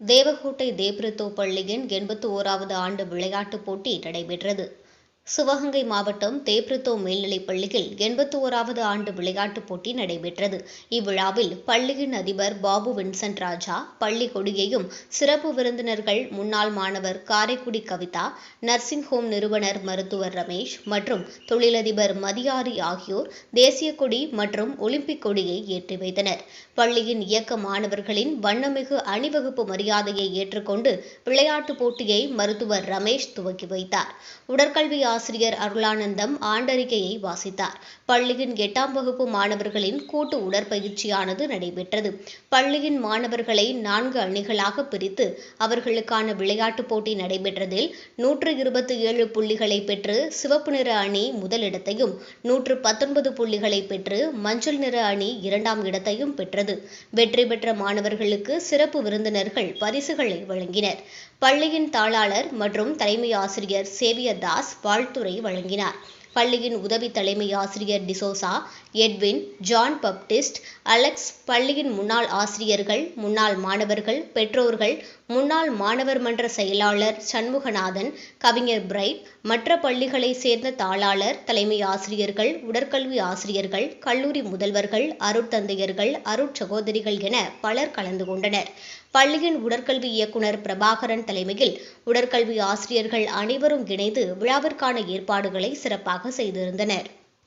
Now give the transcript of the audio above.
தேவகோட்டை தேப்ரித்தோ பள்ளியின் எண்பத்தி ஓராவது ஆண்டு விளையாட்டுப் போட்டி நடைபெற்றது. சிவகங்கை மாவட்டம் தேப்ரித்தோ மேல்நிலைப் பள்ளியில் எண்பத்தி ஓராவது ஆண்டு விளையாட்டுப் போட்டி நடைபெற்றது. இவ்விழாவில் பள்ளியின் அதிபர் பாபு வின்சென்ட் ராஜா பள்ளி கொடியையும் சிறப்பு விருந்தினர்கள் முன்னாள் மாணவர் காரைக்குடி கவிதா நர்சிங் ஹோம் நிறுவனர் மருத்துவர் ரமேஷ் மற்றும் தொழிலதிபர் மதியாரி ஆகியோர் தேசிய கொடி மற்றும் ஒலிம்பிக் கொடியை ஏற்றி வைத்தனர். பள்ளியின் இயக்க மாணவர்களின் வண்ணமிகு அணிவகுப்பு மரியாதையை ஏற்றுக்கொண்டு விளையாட்டுப் போட்டியை மருத்துவர் ரமேஷ் துவக்கி வைத்தார். உடற்கல்வி ஆசிரியர் அருளானந்தம் ஆண்டறிக்கையை வாசித்தார். பள்ளியின் எட்டாம் வகுப்பு மாணவர்களின் கூட்டு உடற்பயிற்சியானது நடைபெற்றது. பள்ளியின் மாணவர்களை நான்கு அணிகளாக பிரித்து அவர்களுக்கான விளையாட்டுப் போட்டி நடைபெற்றதில் நூற்று இருபத்தி ஏழு புள்ளிகளை பெற்று சிவப்பு நிற அணி முதலிடத்தையும் நூற்று பத்தொன்பது புள்ளிகளை பெற்று மஞ்சள் நிற அணி இரண்டாம் இடத்தையும் பெற்றது. வெற்றி பெற்ற மாணவர்களுக்கு சிறப்பு விருந்தினர்கள் பரிசுகளை வழங்கினர். பள்ளியின் தாளாளர் மற்றும் தலைமை ஆசிரியர் சேவியர் தாஸ் வாழ்த்துரை வழங்கினார். பள்ளியின் உதவி தலைமை ஆசிரியர் D'Souza Edwin John Baptist Alex பள்ளியின் முன்னாள் ஆசிரியர்கள் முன்னாள் மாணவர்கள் பெற்றோர்கள் முன்னாள் மாணவர் மன்ற செயலாளர் சண்முகநாதன் கவிஞர் பிரைட் மற்ற பள்ளிகளைச் சேர்ந்த தாளாளர் தலைமை ஆசிரியர்கள் உடற்கல்வி ஆசிரியர்கள் கல்லூரி முதல்வர்கள் அருட்தந்தையர்கள் அருட்சகோதரிகள் என பலர் கலந்து கொண்டனர். பள்ளியின் உடற்கல்வி இயக்குனர் பிரபாகரன் தலைமையில் உடற்கல்வி ஆசிரியர்கள் அனைவரும் இணைந்து விழாவிற்கான ஏற்பாடுகளை சிறப்பாக செய்திருந்தனர்.